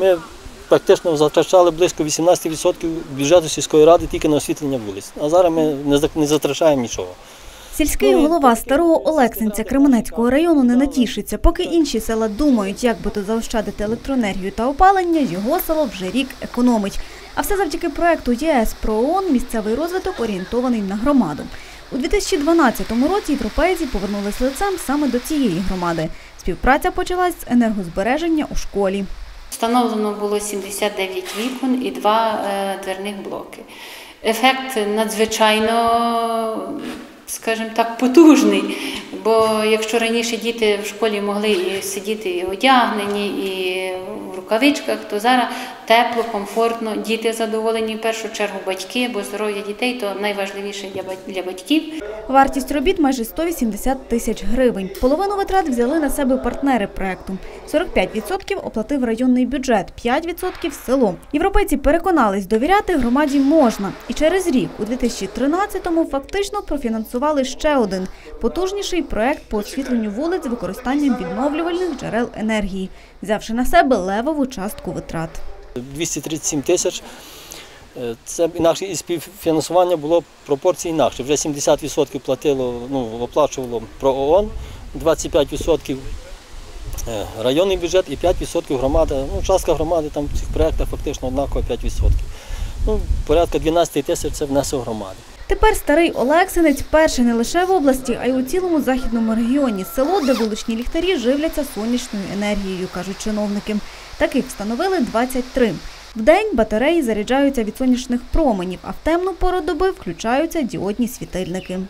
Ми практично затрачали близько 18% бюджету сільської ради тільки на освітлення вулиць. А зараз ми не затрачаємо нічого. Сільський голова старого Олексинця Кременецького району не натішиться. Поки інші села думають, як би то заощадити електроенергію та опалення, його село вже рік економить. А все завдяки проекту ЄС про ООН місцевий розвиток орієнтований на громаду. У 2012 році європейці повернулись лицем саме до цієї громади. Співпраця почалась з енергозбереження у школі. Встановлено було 79 вікон і два е, дверних блоки. Ефект надзвичайно, скажімо так, потужний. Бо якщо раніше діти в школі могли сидіти і одягнені, і в рукавичках, то зараз тепло, комфортно, діти задоволені в першу чергу батьки, бо здоров'я дітей то найважливіше для батьків. Вартість робіт майже 180 тисяч гривень. Половину витрат взяли на себе партнери проекту. 45% оплатив районний бюджет, 5% – село. Європейці переконались, довіряти громаді можна. І через рік, у 2013-му, фактично профінансували ще один потужніший проект по освітленню вулиць з використанням відновлювальних джерел енергії, взявши на себе левову частку витрат. 237 тисяч. Е, Це інакше і співфінансування було пропорції інакше. Вже 70% платило, ну, оплачувало про ООН, 25% е, районний бюджет і 5% громада. Ну, частка громади там в цих проєктах фактично однаково 5%. Ну, порядка 12 тисяч це внесок громади. Тепер старий Олексинець перший не лише в області, а й у цілому західному регіоні. Село, де вуличні ліхтарі живляться сонячною енергією, кажуть чиновники. Таких встановили 23. Вдень батареї заряджаються від сонячних променів, а в темну пору доби включаються діодні світильники.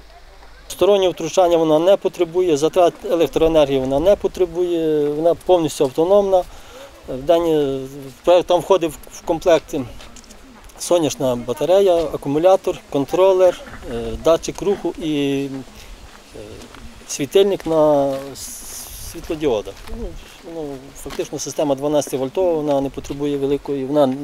Стороннього втручання вона не потребує, затрат електроенергії вона не потребує, вона повністю автономна. В день е, там входить в комплект сонячна батарея, акумулятор, контролер, е, датчик руху і е, світильник на світлодіодах. Ну, фактично система 12 вольтова, вона не потребує великої, вона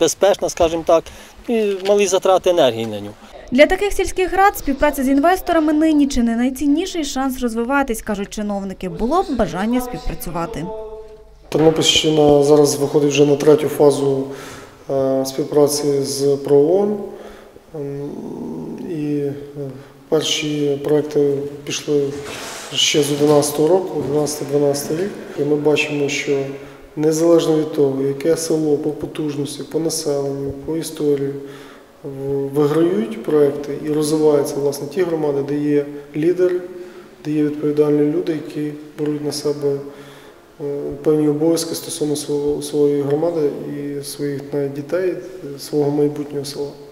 безпечна, скажімо так, і малі затрати енергії на нього. Для таких сільських рад співпраця з інвесторами нині чи не найцінніший шанс розвиватись, кажуть чиновники. Було б бажання співпрацювати. Тернопільщина зараз виходить вже на третю фазу е, співпраці з ПРООН. Ем, І е, перші проекти пішли ще з 2011 року, 12-12 рік. І ми бачимо, що незалежно від того, яке село по потужності, по населенню, по історії, виграють проекти і розвиваються власне ті громади, де є лідери, де є відповідальні люди, які беруть на себе е, певні обов'язки стосовно своєї громади і своїх навіть дітей, свого майбутнього села.